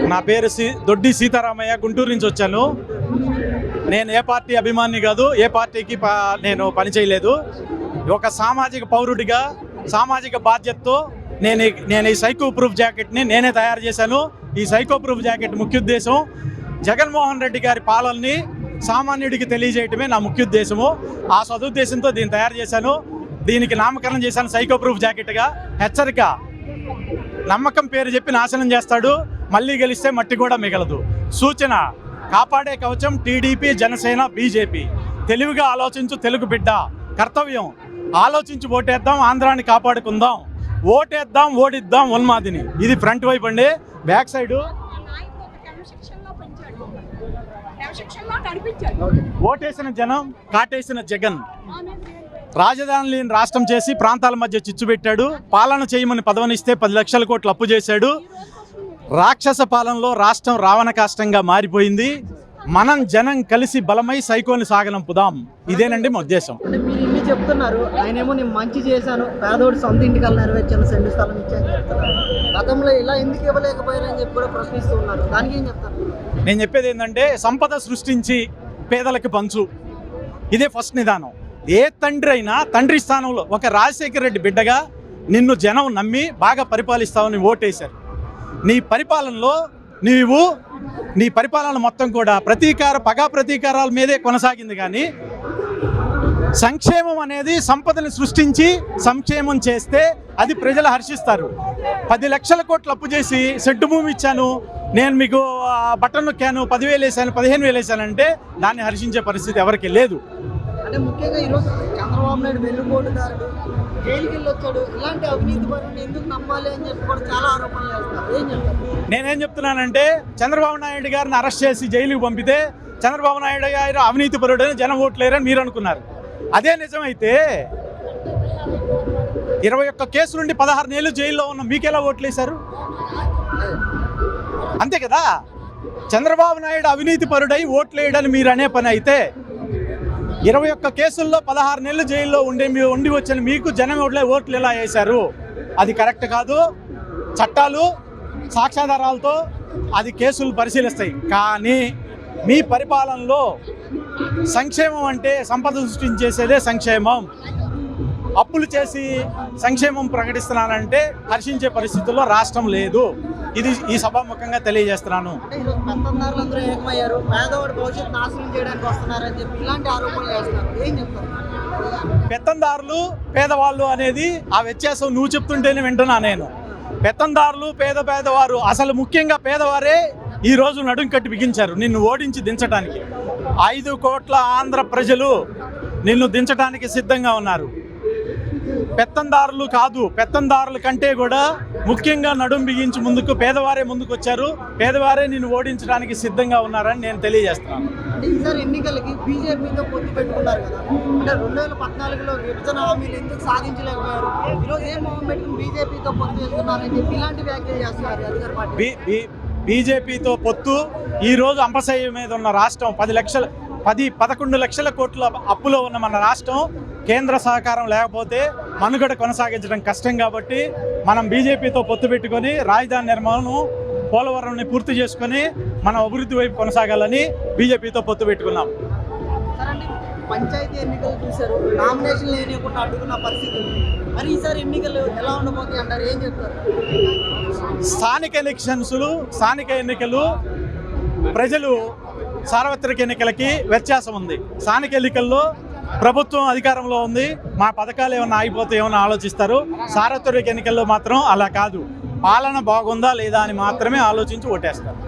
నా పేరు సి దొడ్డి సీతారామయ్య గుంటూరు నుంచి వచ్చాను. నేను ఏ పార్టీ అభిమాని కాదు ఏ పార్టీకి ప- నేను పనిచేయలేదు ఒక సామాజిక పౌరుడిగా సామాజిక బాధ్యతతో నేను నేను ఈ సైకో ప్రూఫ్ జాకెట్ని నేనే తయారు చేశాను. ఈ సైకో ప్రూఫ్ జాకెట్ ముఖ్య ఉద్దేశం జగన్మోహన్ రెడ్డి గారి పాలనని సామాన్యుడికి తెలియజేయటమే నా ముఖ్య ఉద్దేశము. ఆ సదుద్దేశంతో దీన్ని తయారు చేశాను. దీనికి నామకరణం చేశాను సైకో ప్రూఫ్ జాకెట్గా. హెచ్చరిక నమ్మకం పేరు చెప్పి నాశనం చేస్తాడు. మళ్ళీ గెలిస్తే మట్టి కూడా మిగలదు. సూచన కాపాడే కవచం టీడీపీ జనసేన బీజేపీ. తెలివిగా ఆలోచించు తెలుగు బిడ్డ. కర్తవ్యం ఆలోచించి ఓటేద్దాం ఆంధ్రాని కాపాడుకుందాం. ఓటేద్దాం ఓడిద్దాం ఉన్మాదిని. ఇది ఫ్రంట్ వైపు అండి. Back side. ఓటేసిన జనం కాటేసిన జగన్. రాజధాని లేని రాష్ట్రం చేసి ప్రాంతాల మధ్య చిచ్చు పెట్టాడు. పాలన చేయమని పదవనిస్తే పది లక్షల కోట్లు అప్పు చేశాడు. రాక్షస పాలనలో రాష్ట్రం రావణ కాష్టంగా మారిపోయింది. మనం జనం కలిసి బలమై సైకోని సాగనంపుదాం. ఇదేనండి మా ఉద్దేశం. అంటే మీరు ఇన్ని చెప్తున్నారు ఆయనేమో నేను మంచి చేశాను పేదోడి సొంత ఇంటికల్ నెరవేర్చాను సెంటు స్థలం ఇచ్చాను చెప్తున్నారు. గతంలో ఇలా ఎందుకు ఇవ్వలేకపోయారని చెప్పి కూడా ప్రశ్నిస్తూ ఉన్నారు. దానికి ఏం చెప్తారు? నేను చెప్పేది ఏంటంటే సంపద సృష్టించి పేదలకు పంచు. ఇదే ఫస్ట్ నిదానం. ఏ తండ్రి అయినా తండ్రి స్థానంలో ఒక రాజశేఖర రెడ్డి బిడ్డగా నిన్ను జనం నమ్మి బాగా పరిపాలిస్తావని ఓటేశారు. నీ పరిపాలనలో నీవు నీ పరిపాలన మొత్తం కూడా ప్రతీకార పగా ప్రతీకారాల మీదే కొనసాగింది కానీ సంక్షేమం అనేది సంపదను సృష్టించి సంక్షేమం చేస్తే అది ప్రజలు హర్షిస్తారు. పది లక్షల కోట్లు అప్పు చేసి సెట్టు భూమి ఇచ్చాను నేను మీకు బట్టను నొక్కాను పదివేలు వేసాను పదిహేను వేలు వేసానంటే దాన్ని హర్షించే పరిస్థితి ఎవరికి లేదు. అంటే ముఖ్యంగా ఈరోజు చంద్రబాబు నాయుడు వెన్నుపోటుదారుడు జైలుకి వెళ్ళి వచ్చాడు ఇలాంటి అవినీతి పరులను ఎందుకు నమ్మాలి అని చెప్పి కూడా చాలా ఆరోపణలు చేస్తారు. ఏం చెప్తారు? నేనేం చెప్తున్నానంటే చంద్రబాబు నాయుడు గారిని అరెస్ట్ చేసి జైలుకి పంపితే చంద్రబాబు నాయుడు గారు అవినీతి పరుడని జనం ఓట్లేరని మీరు అనుకున్నారు. అదే నిజమైతే ఇరవై ఒక్క కేసు నుండి పదహారు నెలలు జైల్లో ఉన్న మీకెలా ఓట్లేశారు? అంతే కదా? చంద్రబాబు నాయుడు అవినీతి పరుడై ఓట్లేయడని మీరు అనే పని అయితే ఇరవై ఒక్క కేసుల్లో పదహారు నెలలు జైల్లో ఉండే ఉండి వచ్చిన మీకు జనం ఓట్లే ఓట్లు ఎలా వేశారు? అది కరెక్ట్ కాదు. చట్టాలు సాక్ష్యాధారాలతో అది కేసులు పరిశీలిస్తాయి. కానీ మీ పరిపాలనలో సంక్షేమం అంటే సంపద సృష్టించేసేదే సంక్షేమం. అప్పులు చేసి సంక్షేమం ప్రకటిస్తున్నానంటే హర్షించే పరిస్థితుల్లో రాష్ట్రం లేదు. ఇది ఈ సభాముఖంగా తెలియజేస్తున్నాను. పెత్తందారులు పేదవాళ్ళు అనేది ఆ వ్యత్యాసం నువ్వు చెప్తుంటేనే వింటున్నా నేను. పెత్తందారులు పేద పేదవారు అసలు ముఖ్యంగా పేదవారే ఈ రోజు నడుం కట్టి బిగించారు. నిన్ను ఓడించి దించడానికి ఐదు కోట్ల ఆంధ్ర ప్రజలు నిన్ను దించడానికి సిద్ధంగా ఉన్నారు. పెత్తందారులు కాదు పెత్తందారుల కంటే కూడా ముఖ్యంగా నడుం బిగించి ముందుకు పేదవారే ముందుకు వచ్చారు పేదవారే నిన్ను ఓడించడానికి సిద్ధంగా ఉన్నారని నేను తెలియజేస్తున్నాను. ఈసారి ఎన్నికలకి బీజేపీతో పొత్తు పెట్టుకున్నారు కదా. అంటే రెండు వేల పద్నాలుగులో విభజన హామీలు ఎందుకు సాధించలేకపోయారు? ఈరోజు ఏం బీజేపీతో పొత్తు చేస్తున్నారని చెప్పి ఇలాంటి వ్యాఖ్యలు చేస్తున్నారు అధికార పార్టీ. బీజేపీతో పొత్తు ఈరోజు అంపశయ్య మీద ఉన్న రాష్ట్రం పది లక్షల పది పదకొండు లక్షల కోట్ల అప్పులో ఉన్న మన రాష్ట్రం కేంద్ర సహకారం లేకపోతే మనుగడ కొనసాగించడం కష్టం కాబట్టి మనం బీజేపీతో పొత్తు పెట్టుకొని రాజధాని నిర్మాణం పోలవరంని పూర్తి చేసుకొని మన అభివృద్ధి వైపు కొనసాగాలని బీజేపీతో పొత్తు పెట్టుకున్నాం. పంచాయతీ ఎన్నికలు చూశారు నామినేషన్ లేనియకుండా అడ్డుకున్న పరిస్థితి మరి ఈసారి ఎన్నికలు ఎలా ఉండబోతాయి అంటారు? ఏం చెప్తారు? స్థానిక ఎలక్షన్స్లు స్థానిక ఎన్నికలు ప్రజలు సార్వత్రిక ఎన్నికలకి వ్యత్యాసం ఉంది. స్థానిక ఎన్నికల్లో ప్రభుత్వం అధికారంలో ఉంది. మా పథకాలు ఏమైనా ఆగిపోతే ఏమైనా ఆలోచిస్తారు? సార్వత్రిక ఎన్నికల్లో మాత్రం అలా కాదు. పాలన బాగుందా లేదా అని మాత్రమే ఆలోచించి ఓటేస్తారు.